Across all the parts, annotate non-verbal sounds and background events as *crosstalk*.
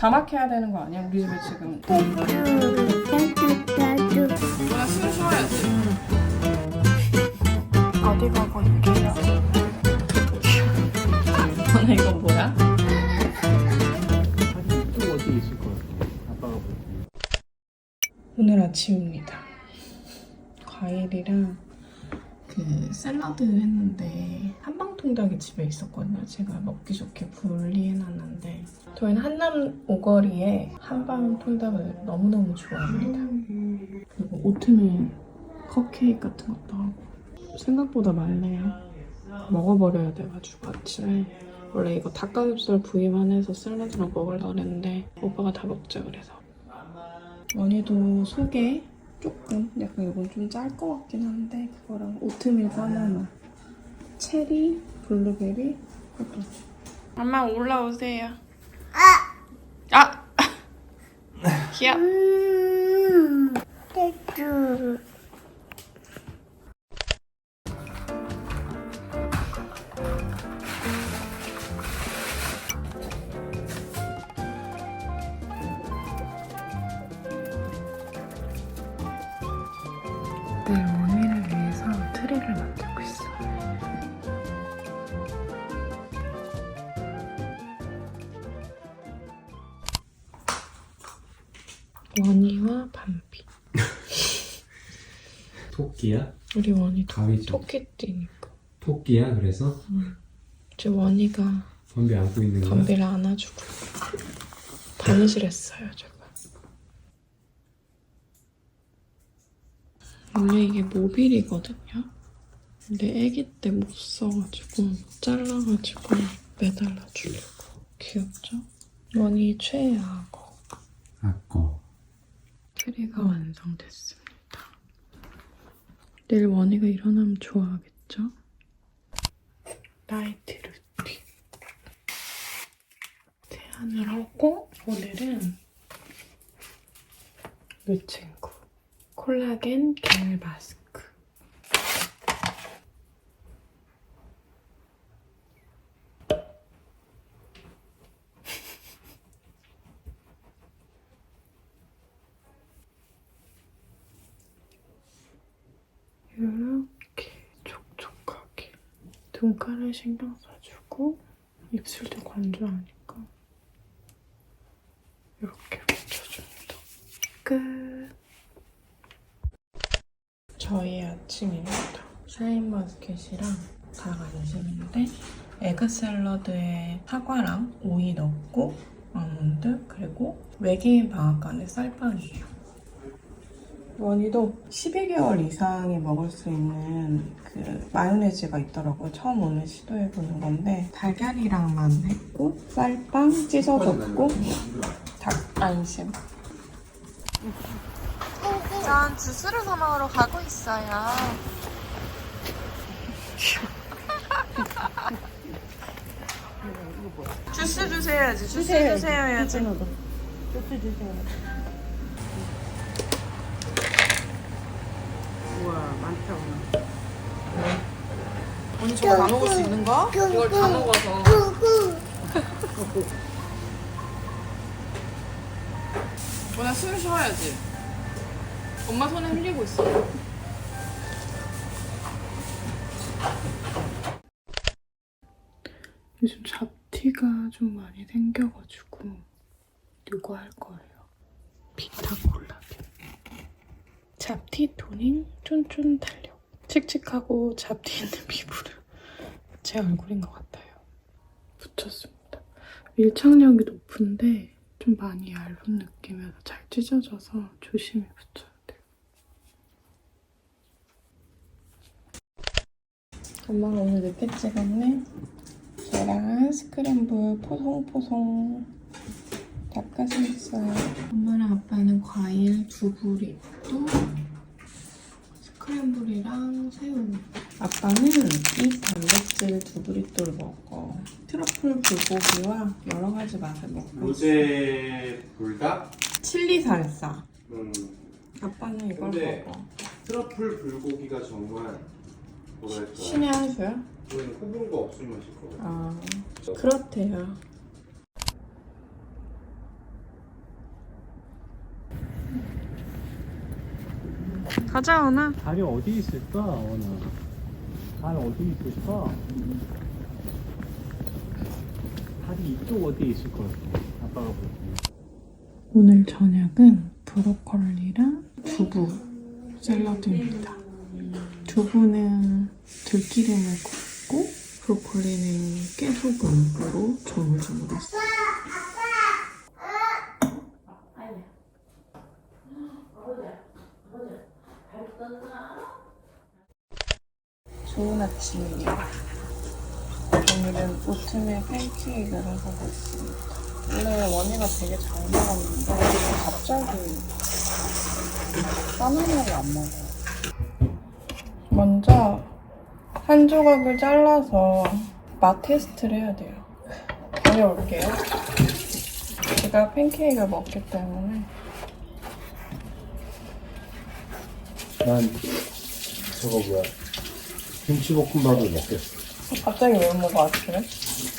자막해야 되는 거 아니야? 우리 집에 지금. 누나 숨 쉬어야지. 어디가 뭐야? 또 어디 있을 것 같아. 아빠가 볼 때. 오늘 아침입니다. 과일이랑 그 샐러드 했는데 한방 통닭이 집에 있었거든요. 제가 먹기 좋게 분리해놨는데 저희는 한남 오거리에 한방 통닭을 너무너무 좋아합니다. 그리고 오트밀 컵케이크 같은 것도 하고 생각보다 말래요. 먹어버려야 돼가지고 아침에 원래 이거 닭가슴살 부위만 해서 샐러드랑 먹으려고 했는데 오빠가 다 먹자 그래서 원희도 속에 조금 약간 이건 좀 짤 것 같긴 한데 그거랑 오트밀 바나나 체리 블루베리 그것도 엄마 올라오세요 아! 아! 귀여워 내일 원희를 위해서 트리를 있어 토끼야? 우리 원희 토, 가위죠. 토끼띠니까 토끼야 그래서 이제 원희가 건비 안고 있는 거야? 밤비를 안아주고 바느질 했어요 제가 원래 이게 모빌이거든요 근데 아기 때 못 써가지고 잘라가지고 매달아 주려고 귀엽죠? 원희 최애 악어 아꺼. 트리가 완성됐습니다 내일 원희가 일어나면 좋아하겠죠? 나이트 루틴 세안을 하고 오늘은 이 친구 콜라겐 겔 마스크 이렇게 촉촉하게 눈가를 신경 써주고 입술도 건조하니까 이렇게 묻혀줍니다. 끝. 저희 아침입니다. 샤인 머스켓이랑 닭 안심인데 에그 샐러드에 사과랑 오이 넣고 아몬드 그리고 외계인 방앗간의 쌀빵이에요. 원희도 12개월 이상이 먹을 수 있는 그 마요네즈가 있더라고요. 처음 오늘 시도해보는 건데 달걀이랑만 했고 쌀빵 찢어졌고 닭 안심. 전 주스를 사 먹으러 가고 있어요. 주스 주세요 해야지. 주스 주세요 해야지. 우와 많다 오늘 언니 저거 다 먹을 수 있는 거? 이걸 다 먹어서. *laughs* 원아 숨 쉬어야지. 엄마 손에 흘리고 있어. 요즘 잡티가 좀 많이 생겨가지고 이거 할 거예요. 비타콜라겐. 잡티 토닝 쫀쫀 탄력. 칙칙하고 잡티 있는 피부를 제 얼굴인 것 같아요. 붙였습니다. 밀착력이 높은데 좀 많이 얇은 느낌이라서 잘 찢어져서 조심히 붙여야 돼요. 엄마가 오늘 늦게 찍었네. 계란 스크램블 포송포송 닭가슴살. 엄마랑 아빠는 과일 두부리 또 스크램블이랑 새우. 아빠는 이 단백질 두부리또를 먹어. 트러플 불고기와 여러 가지 맛을 먹고 있어. 로제 불닭? 칠리 살사. 음, 아빠는 이걸 근데- 먹어. 트러플 불고기가 정말 뭐랄까 신의 한 수야? 이건 호불호가 없을 맛일 것 같아 아, 그렇대요. 가자 오나. 달이 어디 있을까, 원아? 달 어디 있을까? 달이 이쪽 어디에 있을 것 같아. 아빠가 볼 때. 오늘 저녁은 브로콜리랑 두부 샐러드입니다. 두부는 들기름을 굽고 브로콜리는 깨소금으로 조물조물했어요. 좋은 아침이에요. 오늘은 오트밀 팬케이크를 해보고 있습니다. 원래 원희가 되게 잘 먹었는데 갑자기 바나나를 안 먹어요. 먼저 한 조각을 잘라서 맛 테스트를 해야 돼요. 다녀올게요. 제가 팬케이크를 먹기 때문에 난 저거 뭐야 김치볶음밥을 먹겠어 갑자기 왜 먹어 아침에?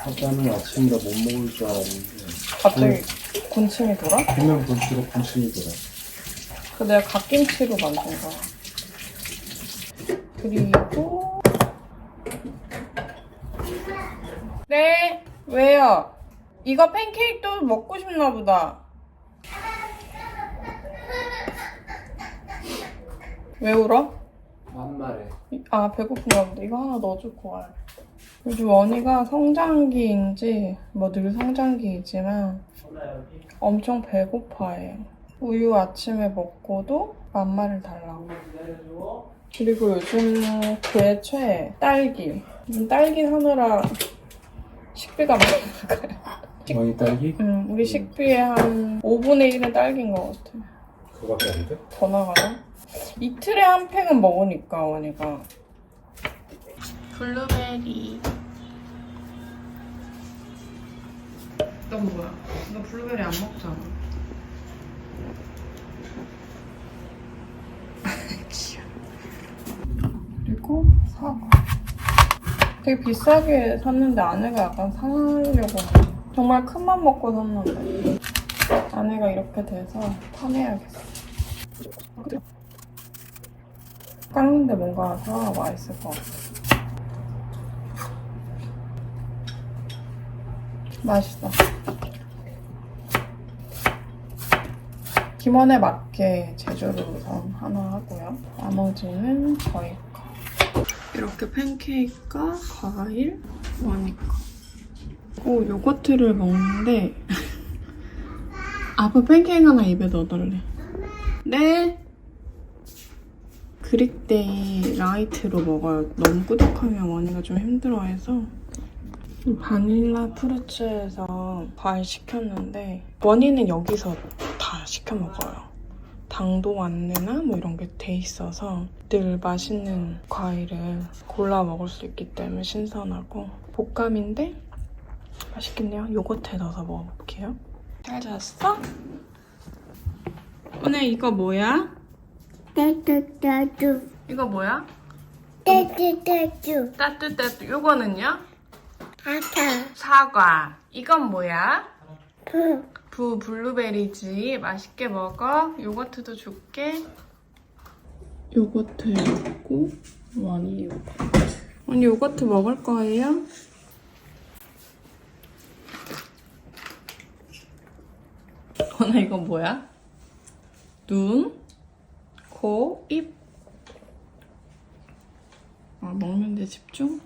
아까는 아침이라 못 먹을 줄 알았는데 갑자기 군침이 돌아? 분명 분치로 분치이 들어 그 내가 갓김치로 만든 거야. 그리고 네 왜요? 이거 팬케이크도 먹고 싶나 보다. 왜 울어? 아 배고픈가 보다. 이거 하나 넣어주고 가야 요즘 원희가 성장기인지 뭐 늘 성장기이지만 엄청 배고파해요. 우유 아침에 먹고도 만마를 달라고. 그리고 요즘 그의 최애 딸기. 요즘 딸기 사느라 식비가 많이 나가요. 원이 딸기? 응, 우리 식비의 한 5분의 1은 딸기인 것 같아. 그거밖에 안 돼? 더 나가나? 이틀에 한 팩은 먹으니까 원이가. 블루베리. 넌 뭐야? 너 블루베리 안 먹잖아. *laughs* 귀여워. 그리고 사과. 되게 비싸게 샀는데 아내가 약간 사려고 정말 큰맘 먹고 샀는데 아내가 이렇게 돼서 파내야겠어. 깎는데 뭔가 사과가 맛있을 것 같아. 맛있어. 김원에 맞게 제조를 우선 하나 하고요. 나머지는 저희 거. 이렇게 팬케이크과 과일, 거. 그리고 요거트를 먹는데 *laughs* 아빠 팬케이크 하나 입에 넣어달래. 네. 그릭 데이 라이트로 먹어요. 너무 꾸덕하면 원이가 좀 힘들어해서 이 바닐라 프루츠에서 과일 시켰는데 원이는 여기서 다 시켜 먹어요. 당도 안내나 뭐 이런 게 돼 있어서 늘 맛있는 과일을 골라 먹을 수 있기 때문에 신선하고 볶감인데 맛있겠네요. 요거트에 넣어서 먹어볼게요. 잘 잤어? 오늘 이거 뭐야? 따뚜따뚜 이거 뭐야? 따뚜따뚜 따뚜따뚜 요거는요? 아타 사과. 이건 뭐야? 푸부 블루베리지. 맛있게 먹어. 요거트도 줄게. 요거트 먹고 원이 요거트. 언니 요거트 먹을 거예요? *laughs* 원아 이건 뭐야? 눈, 코, 입 아, 먹는 데 집중?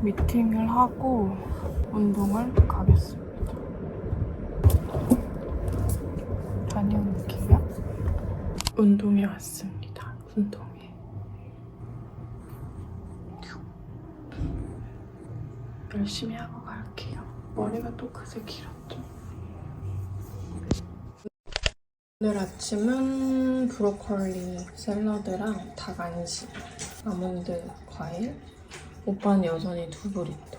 미팅을 하고 운동을 가겠습니다. 다녀올게요. 운동에 왔습니다. 운동에. 열심히 하고 갈게요. 머리가 또 그새 길었 오늘 아침은 브로콜리 샐러드랑 닭 안심, 아몬드 과일, 오빠는 여전히 두부리또.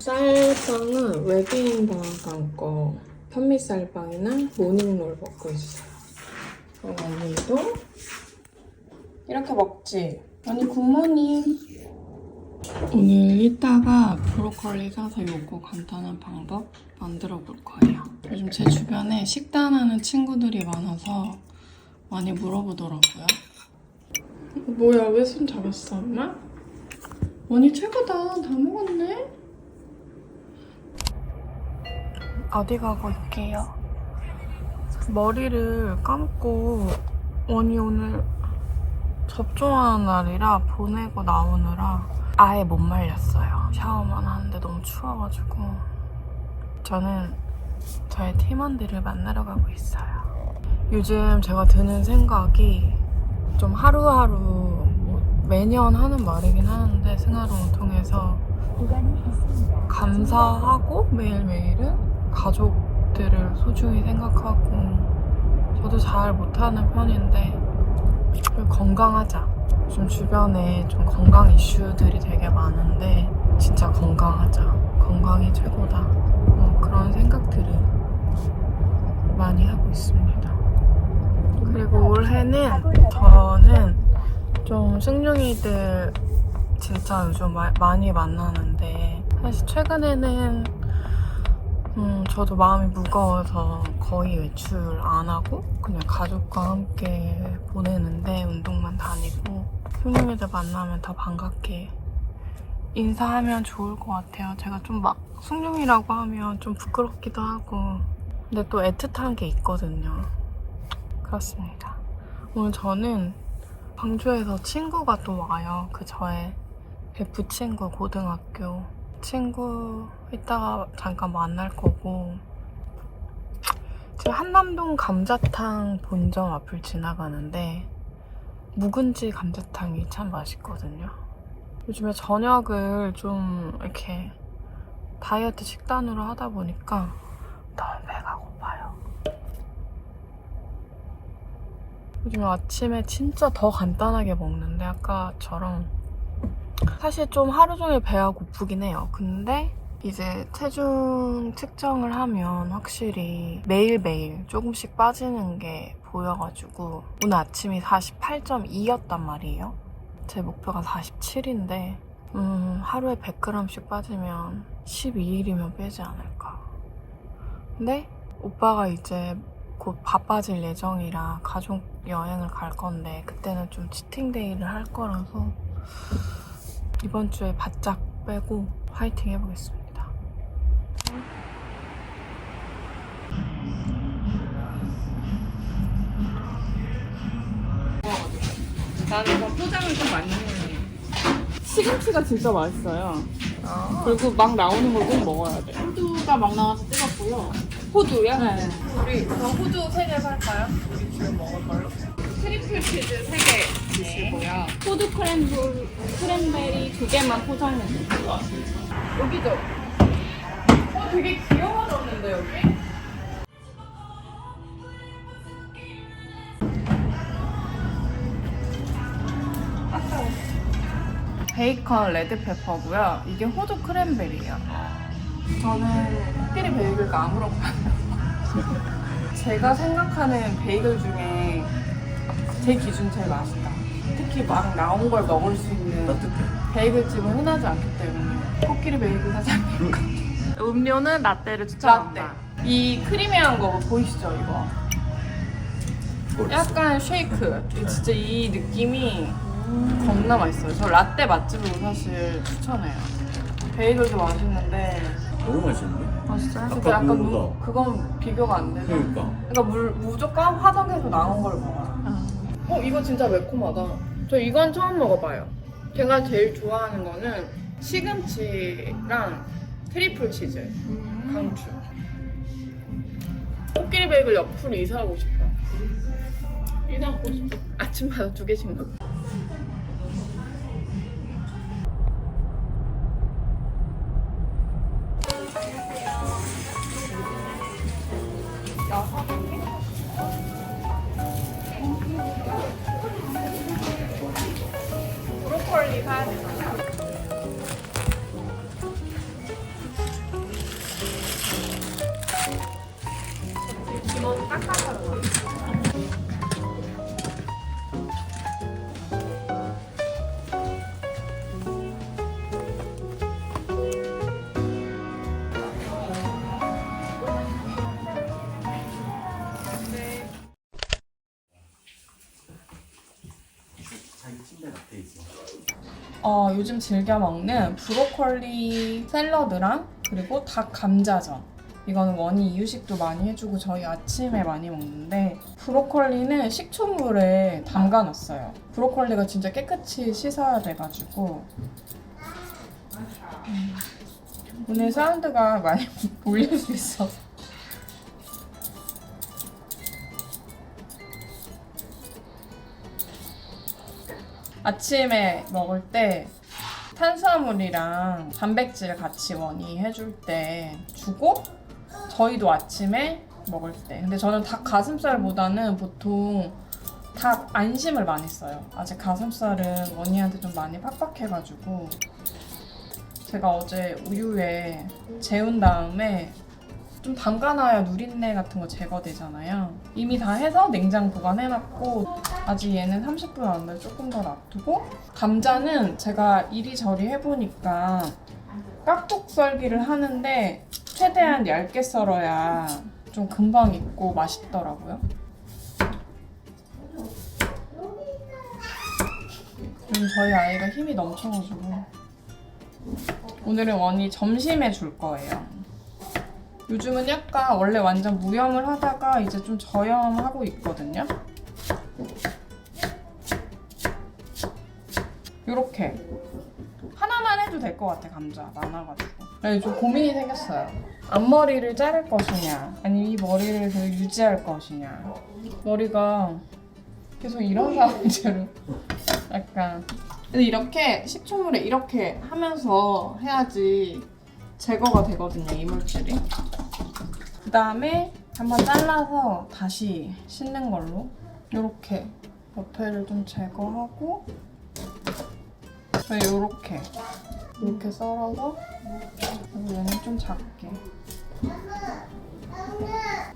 쌀빵은 외계인 방앗간 거 현미쌀빵이나 모닝롤 먹고 있어요. 그럼 언니도 이렇게 먹지? 언니 굿모닝. 오늘 이따가 브로콜리 사서 요거 간단한 방법 만들어 볼 거예요. 요즘 제 주변에 식단하는 친구들이 많아서 많이 물어보더라고요. 뭐야, 왜 손 잡았어, 엄마? 원이 최고다. 다 먹었네? 어디 가고 있게요? 머리를 감고 원이 오늘 접종하는 날이라 보내고 나오느라 아예 못 말렸어요. 샤워만 하는데 너무 추워가지고 저는 저의 팀원들을 만나러 가고 있어요. 요즘 제가 드는 생각이 좀 하루하루 뭐 매년 하는 말이긴 하는데 생활을 통해서 감사하고 매일매일은 가족들을 소중히 생각하고 저도 잘 못하는 편인데 건강하자. 요즘 주변에 좀 건강 이슈들이 되게 많은데 진짜 건강하자. 건강이 최고다. 뭐 그런 생각들을 많이 하고 있습니다. 그리고 올해는 저는 좀 승룡이들 진짜 요즘 마- 많이 만나는데 사실 최근에는 음, 저도 마음이 무거워서 거의 외출 안 하고 그냥 가족과 함께 보내는데 운동만 다니고 승룡이들 만나면 더 반갑게 인사하면 좋을 것 같아요. 제가 좀막 승룡이라고 하면 좀 부끄럽기도 하고 근데 또 애틋한 게 있거든요. 그렇습니다. 오늘 저는 광주에서 친구가 또 와요. 그 저의 베프 친구 고등학교 친구 이따가 잠깐 만날 거고 지금 한남동 감자탕 본점 앞을 지나가는데 묵은지 감자탕이 참 맛있거든요. 요즘에 저녁을 좀 이렇게 다이어트 식단으로 하다 보니까 너무 배가 고파요. 요즘 아침에 진짜 더 간단하게 먹는데 아까처럼 사실 좀 하루 종일 배가 고프긴 해요. 근데 이제 체중 측정을 하면 확실히 매일매일 조금씩 빠지는 게 보여가지고 오늘 아침이 48.2였단 말이에요. 제 목표가 47인데 음, 하루에 100g씩 빠지면 12일이면 빼지 않을까. 근데 오빠가 이제 곧 바빠질 예정이라 가족 여행을 갈 건데 그때는 좀 치팅데이를 할 거라서 이번 주에 바짝 빼고 화이팅 해보겠습니다. 나는 이거 포장을 좀 많이 해요. 시금치가 진짜 맛있어요. 그리고 막 나오는 걸 꼭 먹어야 돼. 호두가 막 나와서 뜨겁고요. 호두야? 네. 우리 저 호두 3개 살까요? 우리 지금 먹을 걸로. 트리플 치즈 3개 주시고요. 호두 크랜블, 크랜베리 두 개만 포장해 주세요. 여기죠? 어, 되게 귀여워졌는데, 여기? 베이컨 레드페퍼고요. 이게 호두 크랜베리예요. 저는 코끼리 베이글가 안 물어봐요. 제가 생각하는 베이글 중에 제 기준 제일 맛있 다. 특히 막 나온 걸 먹을 수 있는 베이글집은 흔하지 않기 때문에 코끼리 베이글 사장님 음료는 라떼를 라떼 추천한다. 이 크리미한 거 보이시죠 이거? 약간 쉐이크. 진짜 이 느낌이 겁나 맛있어요. 저 라떼 맛집으로 사실 추천해요. 베이글도 맛있는데. 너무 맛있는데? 맛있어요? 아까 근데 약간 무, 그거보다. 그건 비교가 안 돼서 그러니까. 그러니까 물, 무조건 화덕에서 나온 걸 먹어요. 어 이거 진짜 매콤하다 저 이건 처음 먹어봐요. 제가 제일 좋아하는 거는 시금치랑 트리플 치즈 강추. 코끼리 베이글 옆으로 이사하고 싶어요. 이사하고 싶어. 아침마다 두 개씩 먹어 브로콜 어, 요즘 즐겨 먹는 브로콜리 샐러드랑 그리고 닭 감자전. 이거는 원이 이유식도 많이 해주고 저희 아침에 많이 먹는데 브로콜리는 식초물에 담가놨어요. 브로콜리가 진짜 깨끗이 씻어야 돼가지고 음, 오늘 사운드가 많이 *laughs* 울릴 수 있어. 아침에 먹을 때 탄수화물이랑 단백질 같이 원이 해줄 때 주고 저희도 아침에 먹을 때. 근데 저는 닭 가슴살보다는 보통 닭 안심을 많이 써요. 아직 가슴살은 원이한테 좀 많이 팍팍해가지고. 제가 어제 우유에 재운 다음에 좀 담가놔야 누린내 같은 거 제거되잖아요. 이미 다 해서 냉장 보관해놨고 아직 얘는 30분 안 돼. 조금 더 놔두고 감자는 제가 이리저리 해보니까 깍둑 썰기를 하는데 최대한 얇게 썰어야 좀 금방 익고 맛있더라고요. 요즘 저희 아이가 힘이 넘쳐가지고 오늘은 원이 점심에 줄 거예요. 요즘은 약간 원래 완전 무염을 하다가 이제 좀 저염하고 있거든요. 요렇게 하나만 해도 될 것 같아 감자 많아가지고. 네, 좀 고민이 생겼어요. 앞머리를 자를 것이냐, 아니면 이 머리를 계속 유지할 것이냐. 머리가 계속 이런 *laughs* 상태로 약간. 근데 이렇게 식초물에 이렇게 하면서 해야지 제거가 되거든요 이물질이. 그 다음에 한번 잘라서 다시 씻는 걸로 이렇게 옆에를 좀 제거하고 이렇게 이렇게 썰어서 얘는 좀 작게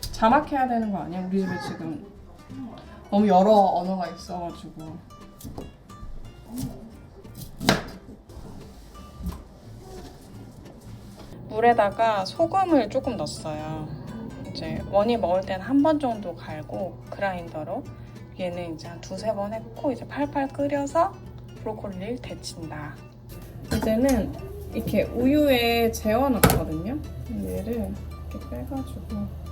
자막해야 되는 거 아니야? 우리 집에 지금 너무 여러 언어가 있어가지고 물에다가 소금을 조금 넣었어요. 이제 원이 먹을 때는 한번 정도 갈고 그라인더로 얘는 이제 한 두세 번 했고 이제 팔팔 끓여서 브로콜리를 데친다. 이제는 이렇게 우유에 재워놨거든요. 얘를 이렇게 빼가지고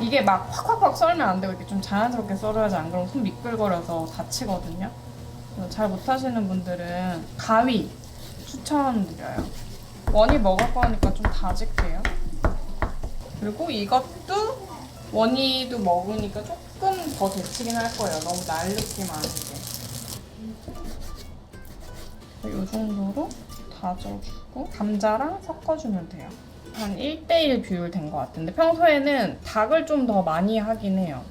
이게 막 확확확 썰면 안 되고 이렇게 좀 자연스럽게 썰어야지 안 그러면 손 미끌거려서 다치거든요. 잘 못하시는 분들은 가위 추천드려요. 원이 먹을 거니까 좀 다질게요. 그리고 이것도 원이도 먹으니까 조금 더 데치긴 할 거예요. 너무 날 느낌 아니게. 이 정도로 다져주고 감자랑 섞어주면 돼요. 한 1대1 비율 된 것 같은데 평소에는 닭을 좀 더 많이 하긴 해요.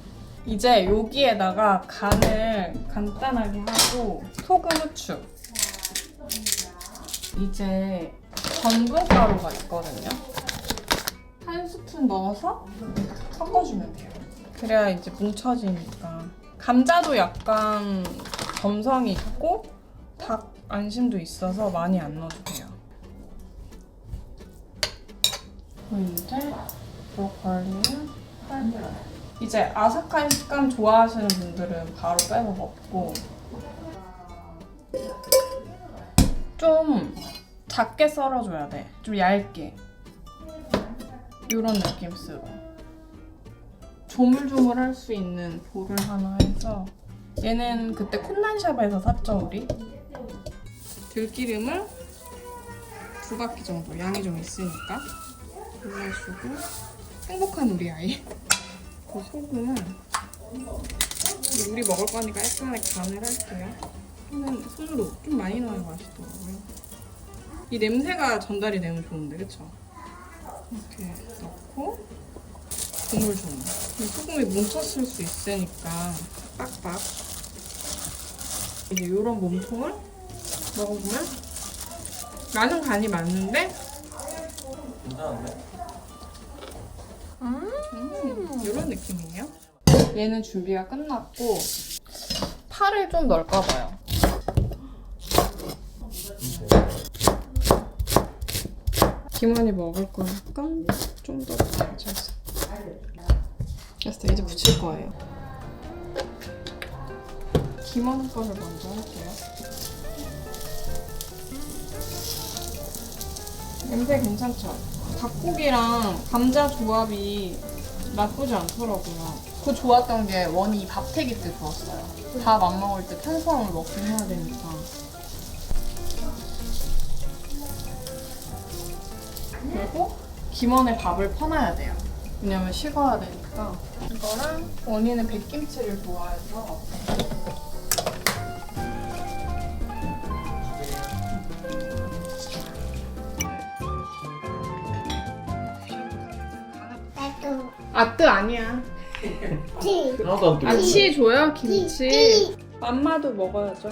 이제 여기에다가 간을 간단하게 하고 소금, 후추 이제 전분가루가 있거든요. 한 스푼 넣어서 섞어주면 돼요. 그래야 이제 뭉쳐지니까. 감자도 약간 점성이 있고 닭 안심도 있어서 많이 안. 그리고 이제 브로콜리는 팔 이제 아삭한 식감 좋아하시는 분들은 바로 빼서 먹고 좀 작게 썰어줘야 돼. 좀 얇게. 이런 느낌 쓰고. 조물조물 할 수 있는 볼을 하나 해서 얘는 그때 콘난샵에서 샀죠 우리. 들기름을 두 바퀴 정도 양이 좀 있으니까 올려주고 행복한 우리 아이. *laughs* 그 소금은 우리 먹을 거니까 깔끔하게 간을 할게요. 저는 손으로 좀 많이 넣어야 맛있더라고요. 이 냄새가 전달이 되면 좋은데, 그쵸? 이렇게 넣고 국물 좀. 이 소금이 뭉쳤을 수 있으니까 빡빡. 이제 이런 몸통을 먹어보면 나는 간이 맞는데 음, 이런 느낌이에요. 얘는 준비가 끝났고 파를 좀 넣을까 봐요. 김원이 먹을 거니까 좀더 가져서 그래서 이제 붙일 거예요. 김원 거를 먼저 할게요. 냄새 괜찮죠? 닭고기랑 감자 조합이 나쁘지 않더라고요. 그 좋았던 게 원이 밥태기 때 좋았어요. 밥 안 먹을 때 탄수화물 먹긴 해야 되니까. 김원에 밥을 퍼놔야 돼요. 왜냐면 식어야 되니까. 이거랑 원이는 백김치를 좋아해서 나도 아뜨 아니야. 티. 하나도 안 아, 치 줘요? 김치. 티. 맘마도 먹어야죠.